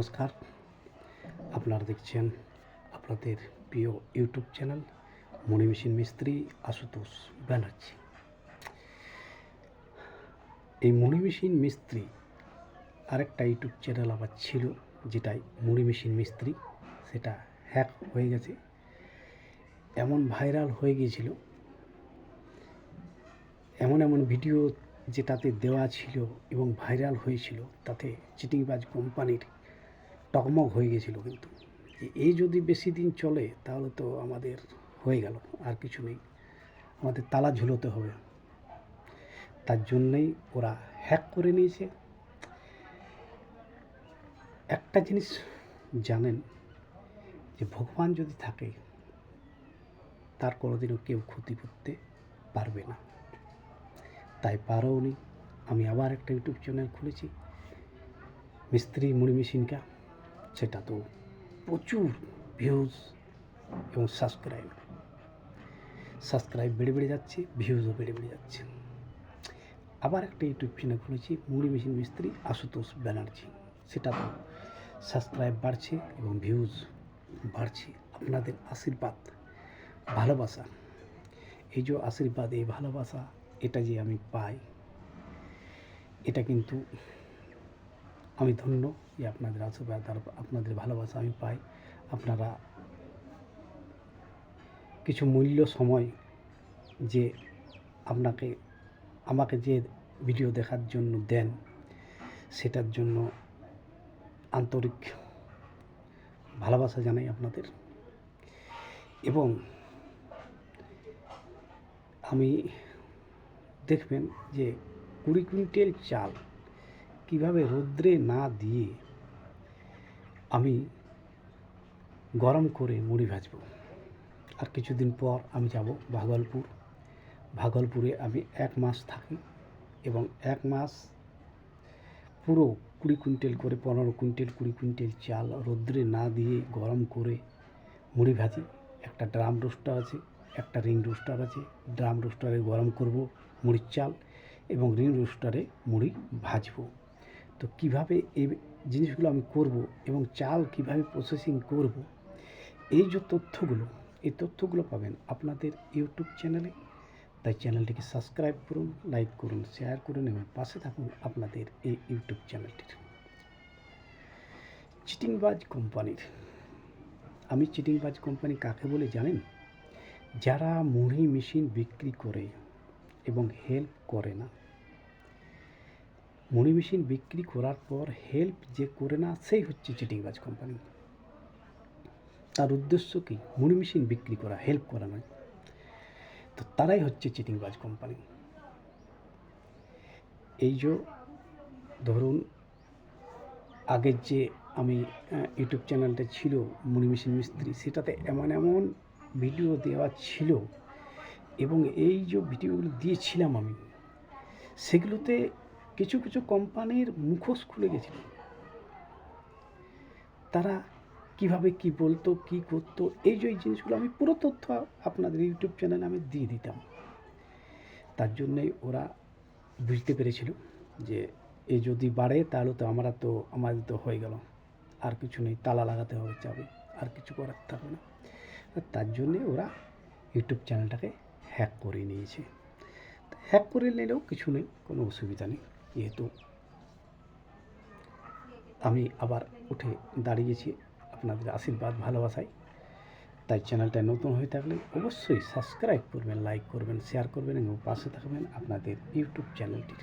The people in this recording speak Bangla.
নমস্কার। আপনারা দেখছেন আপনাদের প্রিয় ইউটিউব চ্যানেল মণিমেশিন মিস্ত্রি আশুতোষ ব্যানার্জি। এই মণিমেশিন মিস্ত্রি আরেকটা ইউটিউব চ্যানেল আবার ছিল, যেটাই মণিমেশিন মিস্ত্রি, সেটা হ্যাক হয়ে গেছে। এমন ভাইরাল হয়ে গিয়েছিল, এমন এমন ভিডিও যেটাতে দেওয়া ছিল এবং ভাইরাল হয়েছিল, তাতে চিটিংবাজ কোম্পানির টকমক হয়ে গেছিল কিন্তু। এই যদি বেশি দিন চলে, তাহলে তো আমাদের হয়ে গেল, আর কিছু নেই। আমাদের তালা ঝুলোতে হবে। তার জন্যই ওরা হ্যাক করে নিয়েছে। একটা জিনিস জানেন, যে ভগবান যদি থাকে, তার কোনোদিনও কেউ ক্ষতি করতে পারবে না। তাই পারও নি আমি আবার একটা ইউটিউব চ্যানেল খুলেছি, মিস্ত্রি মুড়ি মেশিনকা সেটা তো প্রচুর ভিউজ এবং সাবস্ক্রাইব সাবস্ক্রাইব বেড়ে বেড়ে যাচ্ছে ভিউজও বেড়ে বেড়ে যাচ্ছে। আবার একটা ইউটিউব চ্যানেল খুলেছি, মুড়ি মেশিন মিস্ত্রি আশুতোষ ব্যানার্জি। সেটা তো সাবস্ক্রাইব বাড়ছে এবং ভিউজ বাড়ছে। আপনাদের আশীর্বাদ, ভালোবাসা। এই যে আশীর্বাদ, এই ভালোবাসা, এটা যে আমি পাই, এটা কিন্তু আমি ধন্য যে আপনাদের আশীর্বাদ আর আপনাদের ভালোবাসা আমি পাই। আপনারা কিছু মূল্য সময় যে আপনাকে, আমাকে যে ভিডিও দেখার জন্য দেন, সেটার জন্য আন্তরিক ভালোবাসা জানাই আপনাদের। এবং আমি দেখবেন যে কুড়ি কুইন্টাল চাল কীভাবে রৌদ্রে না দিয়ে আমি গরম করে মুড়ি ভাজবো? আর কিছুদিন পর আমি যাব ভাগলপুর। ভাগলপুরে আমি এক মাস থাকি এবং এক মাস পুরো কুড়ি কুইন্টাল করে পনেরো কুইন্টাল, কুড়ি কুইন্টাল চাল রৌদ্রে না দিয়ে গরম করে মুড়ি ভাজি। একটা ড্রাম রোস্টার আছে, একটা রিং রোস্টার আছে। ড্রাম রোস্টারে গরম করব মুড়ির চাল এবং রিং রোস্টারে মুড়ি ভাজবো। তো কীভাবে এই জিনিসগুলো আমি করব এবং চাল কীভাবে প্রসেসিং করব, এই যে তথ্যগুলো, এই তথ্যগুলো পাবেন আপনাদের ইউটিউব চ্যানেলে। তাই চ্যানেলটিকে সাবস্ক্রাইব করুন, লাইক করুন শেয়ার করুন এবং পাশে থাকুন আপনাদের এই ইউটিউব চ্যানেলটির। চিটিংবাজ কোম্পানির, আমি চিটিংবাজ কোম্পানি কাকে বলে জানেন? যারা মুড়ি মেশিন বিক্রি করে এবং হেল্প করে না। মুড়ি মেশিন বিক্রি করার পর হেল্প যে করে না, সেই হচ্ছে চিটিংবাজ কোম্পানি তার উদ্দেশ্য কি? মুড়ি মেশিন বিক্রি করা হেল্প করা নয়। তো তারাই হচ্ছে চিটিংবাজ কোম্পানি এই যে ধরুন আগের যে আমি ইউটিউব চ্যানেলটা ছিল মুড়ি মেশিন মিস্ত্রি, সেটাতে এমন এমন ভিডিও দেওয়া ছিল এবং এই যে ভিডিওগুলো দিয়েছিলাম আমি, সেগুলোতে কিছু কিছু কোম্পানির মুখোশ খুলে গেছিল। তারা কীভাবে কি বলতো, কি করতো, এই যে জিনিসগুলো আমি পুরো তথ্য আপনাদের ইউটিউব চ্যানেলে আমি দিয়ে দিতাম। তার জন্যই ওরা বুঝতে পেরেছিল যে এ যদি বাড়ে তাহলে তো আমরা তো, আমাদের তো হয়ে গেল। আর কিছু নেই, তালা লাগাতে হবে, চাবি, আর কিছু করার থাকবে না। তার জন্যে ওরা ইউটিউব চ্যানেলটাকে হ্যাক করে নিয়েছে। হ্যাক করে নিলেও কিছু নেই, কোনো অসুবিধা নেই। যেহেতু আমি আবার উঠে দাঁড়িয়েছি আপনাদের আশীর্বাদ, ভালোবাসায়। তাই চ্যানেলটা নতুন হয়ে থাকলে অবশ্যই সাবস্ক্রাইব করবেন লাইক করবেন শেয়ার করবেন এবং পাশে থাকবেন আপনাদের ইউটিউব চ্যানেলটির